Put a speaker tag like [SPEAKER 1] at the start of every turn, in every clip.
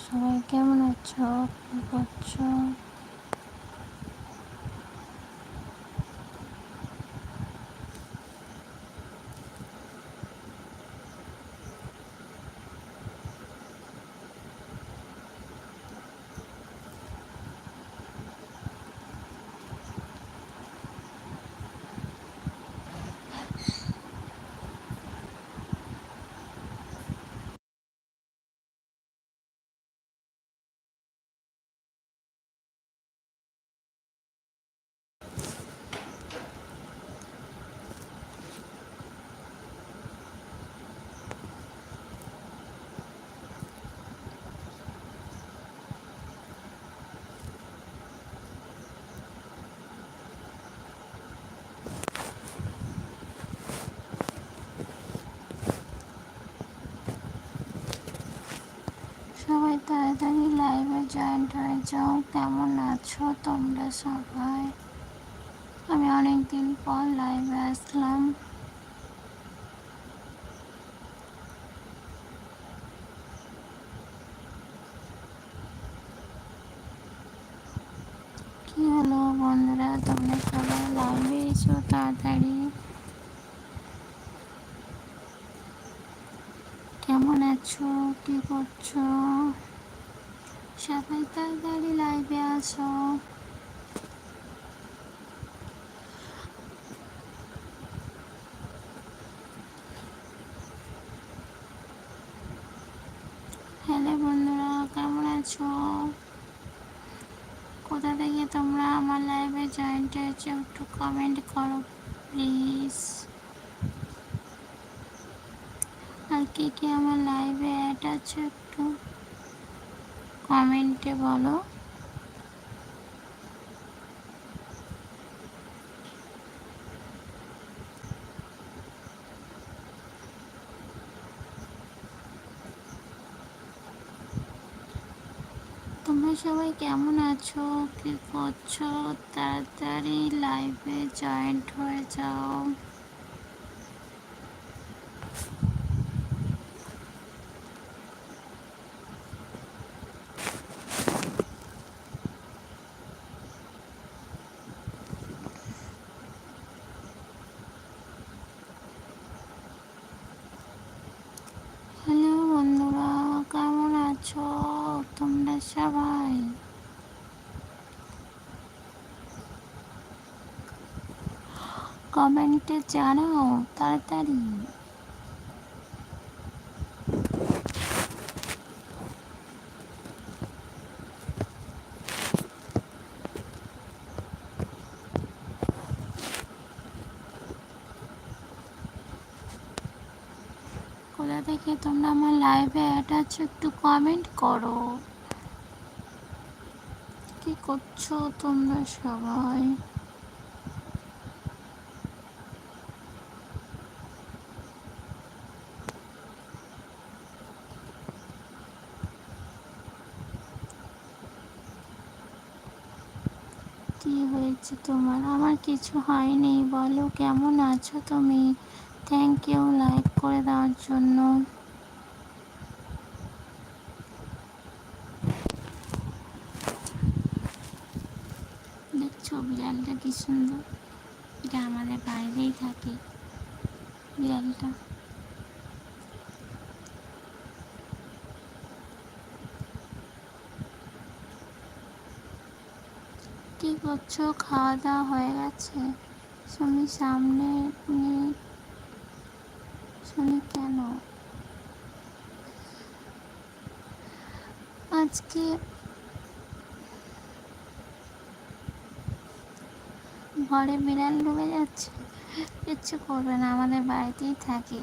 [SPEAKER 1] সবাই কেমন আছো? করছ সবাই তাড়াতাড়ি লাইভে জয়েন্ট হয়ে যাও। কেমন আছো তোমরা সবাই? আমি অনেক দিন পর লাইভে আসলাম। কি হলো বন্ধুরা? তোমরা সবাই লাইভে এসো তাড়াতাড়ি কেমন আছো? কি করছ? সবাই তাড়াতাড়ি লাইভে আছো। হ্যালো বন্ধুরা, কেমন আছো? কোথা থেকে তোমরা আমার লাইভে জয়েন্ট হয়েছো একটু কমেন্ট করো প্লিজ আর কে কে আমার লাইভে অ্যাড আছে একটু কমেন্টে বলো? তোমরা সবাই কেমন আছো? কি করছ? তাড়াতাড়ি লাইভে জয়েন্ট হয়ে যাও হ্যালো বন্ধুরা কেমন আছো তোমরা সবাই কমেন্টে জানাও, তাড়াতাড়ি। কোথা থেকে তোমরা আমার লাইভে অ্যাড আছো একটু কমেন্ট করো। কি করছ তোমরা সবাই কি হয়েছে তোমার আমার কিছু হয়নি। বলো, কেমন আছো তুমি? থ্যাংক ইউ লাইক করে দেওয়ার জন্য। দেখছ, বিড়ালটা কি সুন্দর। এটা আমাদের বাইরেই থাকে, বিড়ালটা। করছ খাওয়া দাওয়া হয়ে গেছে। শুনি সামনে নেই শুনি কেন? আজকে ঘরে বিড়াল ঢুকে যাচ্ছে। কিচ্ছু করবে না, আমাদের বাড়িতেই থাকে।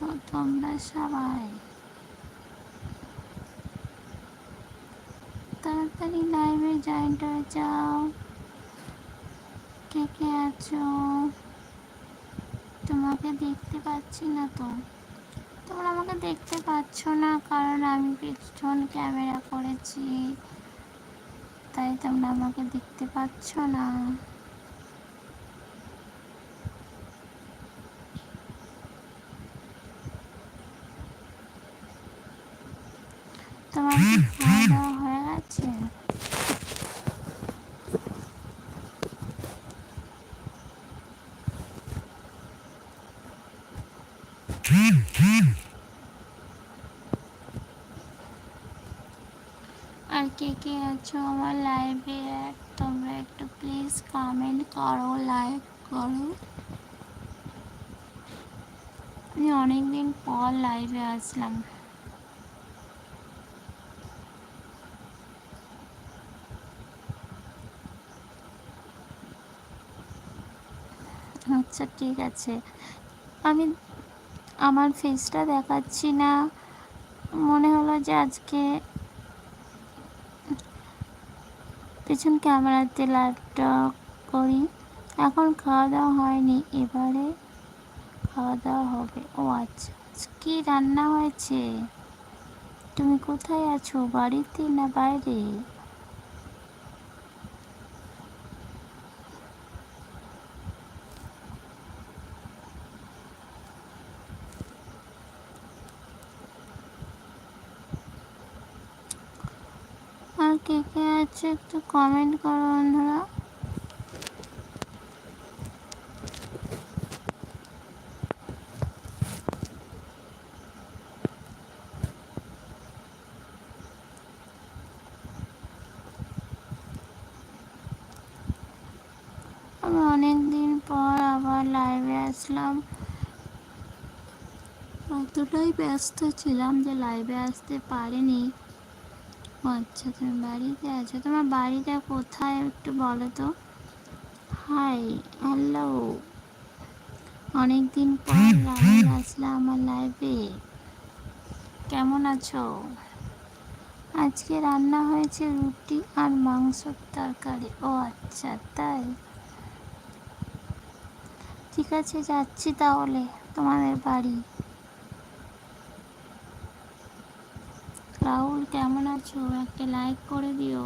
[SPEAKER 1] করছ তোমরা সবাই। তাড়াতাড়ি লাইভে জয়েন্ট হয়ে যাও। কে কে আছো? তোমাকে দেখতে পাচ্ছি না তো। তোমরা আমাকে দেখতে পাচ্ছ না কারণ আমি পিছন ক্যামেরা করেছি। তাই তোমরা আমাকে দেখতে পাচ্ছ না। তোমার কি খাওয়া দাওয়া হয়ে গেছে? আর কে কে আছো আমার লাইভে তোমরা একটু প্লিজ কমেন্ট করো লাইক করো। আমি অনেকদিন পর লাইভে আসলাম। আচ্ছা ঠিক আছে। আমি আমার ফেসটা দেখাচ্ছি না। মনে হলো যে আজকে পেছন ক্যামেরাতে লাইভটা করি। এখন খাওয়া দাওয়া হয়নি। এবারে খাওয়া দাওয়া হবে। ও আচ্ছা কি রান্না হয়েছে? তুমি কোথায় আছো? বাড়িতে না বাইরে আর কে আছে একটু কমেন্ট করো বন্ধুরা। আমি অনেক দিন পর আবার লাইভে আসলাম। এতটাই ব্যস্ত ছিলাম যে লাইভে আসতে পারিনি। আচ্ছা তুমি বাড়িতে আছো? তোমার বাড়িটা কোথায় একটু বলো তো? হাই হ্যালো অনেক দিন পর লাইভ আসলাম আমার লাইভে কেমন আছো? আজকে রান্না হয়েছে রুটি আর মাংসর তরকারি। ও আচ্ছা তাই? ঠিক আছে যাচ্ছি তাহলে তোমাদের বাড়ি। রাহুল, কেমন আছো? একটা লাইক করে দিও।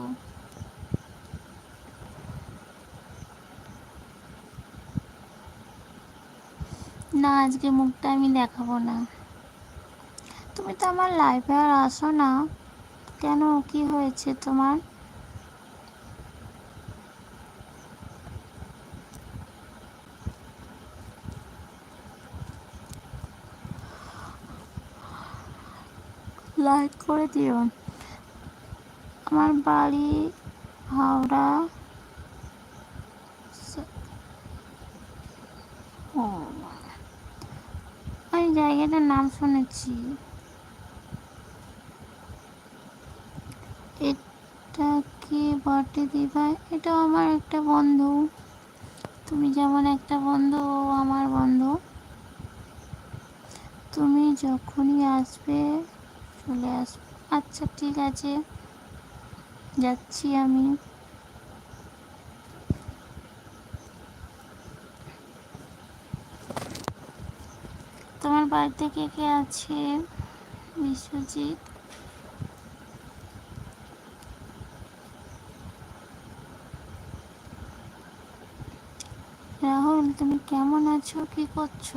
[SPEAKER 1] না, আজকে মুখটা আমি দেখাবো না। তুমি তো আমার লাইফে আর আসো না। কেন? কি হয়েছে তোমার? লাইক করে দিও। আমার বাড়ি হাওড়া। স- ও, আমি জায়গাটার নাম শুনেছি। এটা কি বটে দিভাই এটা আমার একটা বন্ধু। তুমি যেমন একটা বন্ধু আমার বন্ধু। তুমি যখনই আসবে চলে আসবে। আচ্ছা ঠিক আছে। যাচ্ছি আমি। তোমার বাড়িতে কে কে আছে? বিশ্বজিৎ। রাহুল, তুমি কেমন আছো? কি করছ?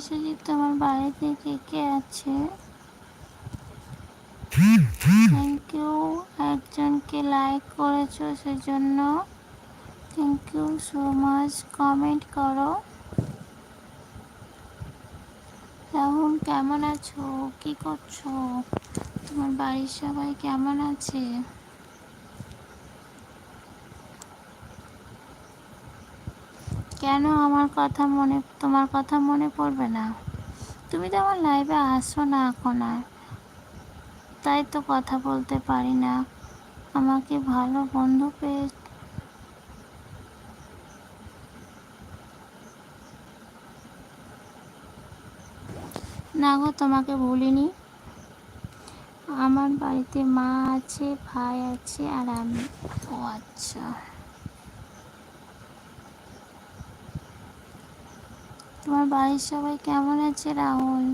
[SPEAKER 1] বিশ্বজিৎ তোমার বাড়িতে কে কে আছে? থ্যাংক ইউ একজনকে লাইক করেছ সেজন্য thank you so much comment করো। রাহুল, কেমন আছো? কি করছ? তোমার বাড়ির সবাই কেমন আছে? কেন আমার কথা মনে, তোমার কথা মনে পড়বে না? তুমি তো আমার লাইভে আসো না এখন আর। তাই তো কথা বলতে পারি না। আমাকে ভালো বন্ধু পেয়ে না গো, তোমাকে ভুলিনি। আমার বাড়িতে মা আছে, ভাই আছে, আর আমি। ও আচ্ছা। তোমার বাড়ির সবাই কেমন আছে, রাহুল?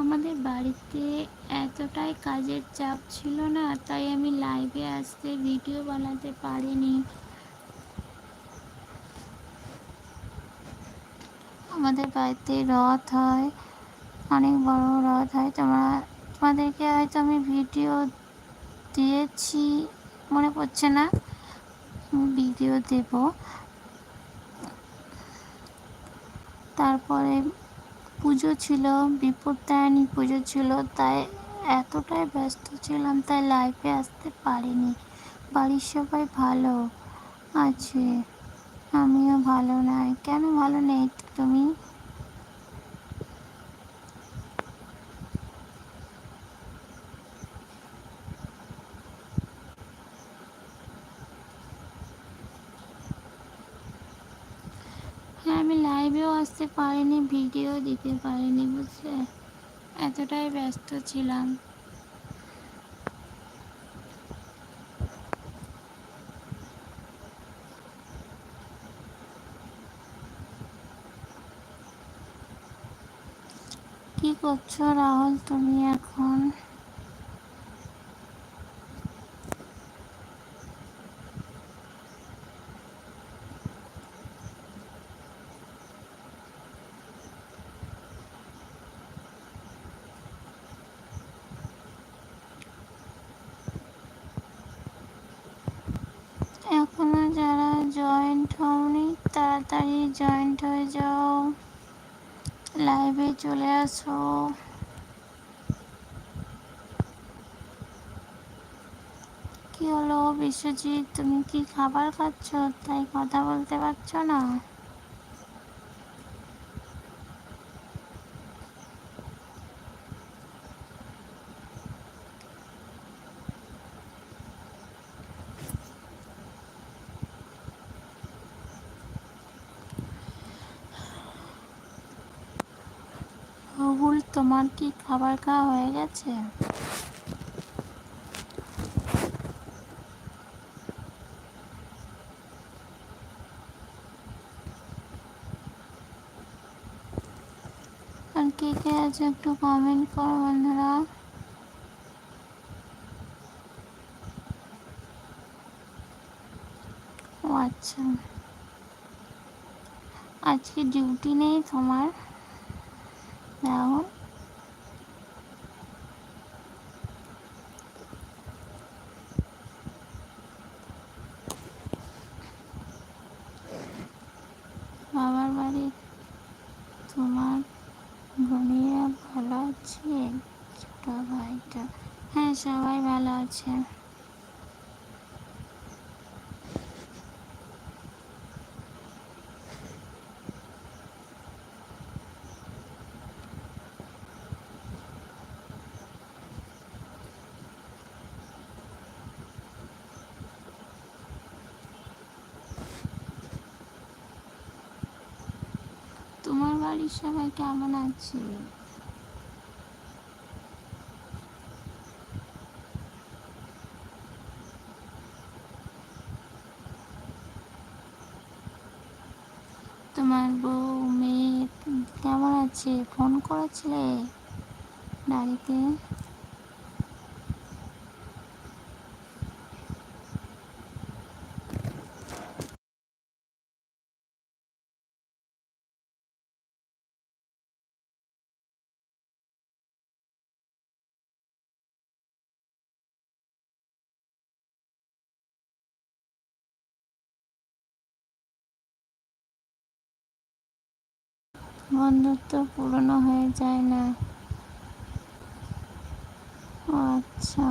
[SPEAKER 1] আমাদের বাড়িতে এতটাই কাজের চাপ ছিল না, তাই আমি লাইভে আসতে ভিডিও বানাতে পারিনি। আমাদের বাড়িতে রথ হয়, অনেক বড় রথ হয়, তোমরা, তোমাদেরকে হয়তো আমি ভিডিও দিয়েছি, মনে পড়ছে না? ভিডিও দেব। তারপরে পুজো ছিল বিপত্তায়নী পুজো ছিল, তাই এতটাই ব্যস্ত ছিলাম, তাই লাইফে আসতে পারিনি। বাড়ির সবাই ভালো আছে, আমিও ভালো নাই। কেন ভালো নেই তুমি? হ্যাঁ আমি লাইভেও আসতে পারিনি ভিডিও দিতে পারিনি, বুঝলে? এতটাই ব্যস্ত ছিলাম। কি করছ রাহুল, তুমি এখন? এখনও যারা জয়েন্ট হওনি, তাড়াতাড়ি জয়েন্ট হয়ে যাও। লাইভে চলে আসো। কি হলো বিশ্বজিৎ? তুমি কি খাবার খাচ্ছ? তাই কথা বলতে পারছ না রাহুল তোমার কি খাবার খাওয়া হয়ে গেছে? আর কে কে আছে একটু কমেন্ট করো বন্ধুরা। ও আচ্ছা। আজকে ডিউটি নেই তোমার। রাহুল বাবার বাড়ি তোমার বোনেরা ভালো আছে ছোট ভাইটা হ্যাঁ সবাই ভালো আছে। তোমার বাড়ির সবাই কেমন আছে? তোমার বউ মেয়ে কেমন আছে? ফোন করেছিলে? বাড়িতে? বন্ধুত্ব পুরনো হয়ে যায় না। আচ্ছা।